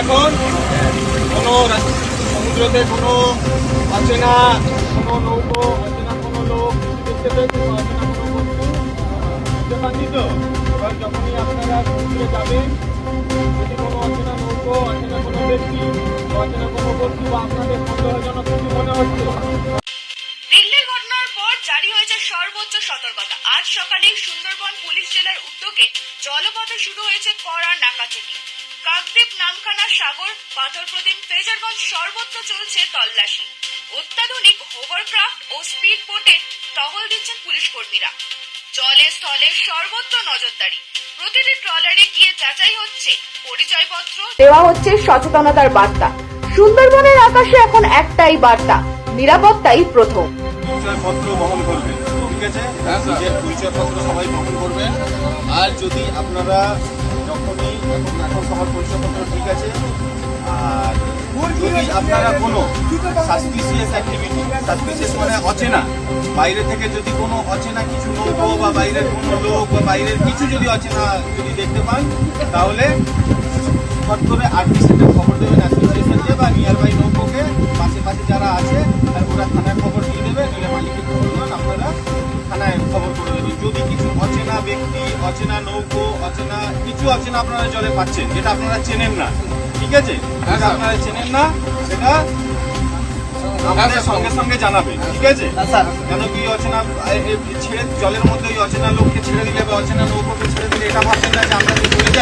এখন কোনো সমুদ্রতে কোনো অচেনা কোনো নৌকো অচেনা কোনো লোক, দেখতে পেয়েছি অচেনা কোনো বস্তু। দেখতে পাচ্ছি তো? এবার যখনই আপনারা সমুদ্রে যাবেন, যদি কোনো অচেনা নৌকো অচেনা কোনো ব্যক্তি অচেনা কোনো বস্তু বা আপনাদের সন্দেহজনক কিছু মনে হচ্ছে সর্বোচ্চ সতর্কতা। আজ সকালে সুন্দরবন পুলিশ জেলার উদ্যোগে জলপথে শুরু হয়েছে কড়া নাকা চেকিং কাকদ্বীপ নামখানা সাগর পাথর প্রতিম ফ্রেজারগঞ্জ সর্বত্র চলছে তল্লাশি। অত্যাধুনিক হোভারক্রাফট ও স্পিড বোটে টহল দিচ্ছেন পুলিশ কর্মীরা। জলে স্থলে সর্বত্র নজরদারি। প্রতিটি ট্রলারে গিয়ে যাচাই হচ্ছে পরিচয়পত্র। দেওয়া হচ্ছে সচেতনতার বার্তা। সুন্দরবনের আকাশে এখন একটাই বার্তা নিরাপত্তাই প্রথম। পরিচয়পত্র বহন করবেন ঠিক আছে? নিজের পরিচয়পত্র সবাই বহন করবেন। আর যদি আপনারা এখন এখন সবার ঠিক আছে আর যদি আপনারা কোনো সাসপিসিয়াস অ্যাক্টিভিটি সাসপিসিয়াস মানে অচেনা বাইরে থেকে যদি কোনো অচেনা কিছু নৌকো বা বাইরের কোনো লোক বা বাইরের কিছু যদি অচেনা যদি দেখতে পান তাহলে ফট করে আর্টিস্টকে খবর দেবেন অ্যাসোসিয়েশনকে বা নিয়ার বাই নৌকোকে পাশে পাশে যারা আছে ওরা থানায় খবর দিয়ে দেবে, নিলে মালিকের খবর দেবেন আপনারা থানায় খবর করে দেবেন। যদি কিছু ব্যক্তি অচেনা নৌকো অচেনা কিছু অচেনা আপনারা জলে পাচ্ছেন যেটা আপনারা চেনেন না। ঠিক আছে? আপনারা চেনেন না সেটা আমাদের সঙ্গে সঙ্গে জানাবেন ঠিক আছে? কেন কি অচেনা ছেড়ে জলের মধ্যে ওই অচেনা লোককে ছেড়ে দিলে বা অচেনা নৌকোকে ছেড়ে দিলে এটা ভাবছেন না যে আমরা চলে যাই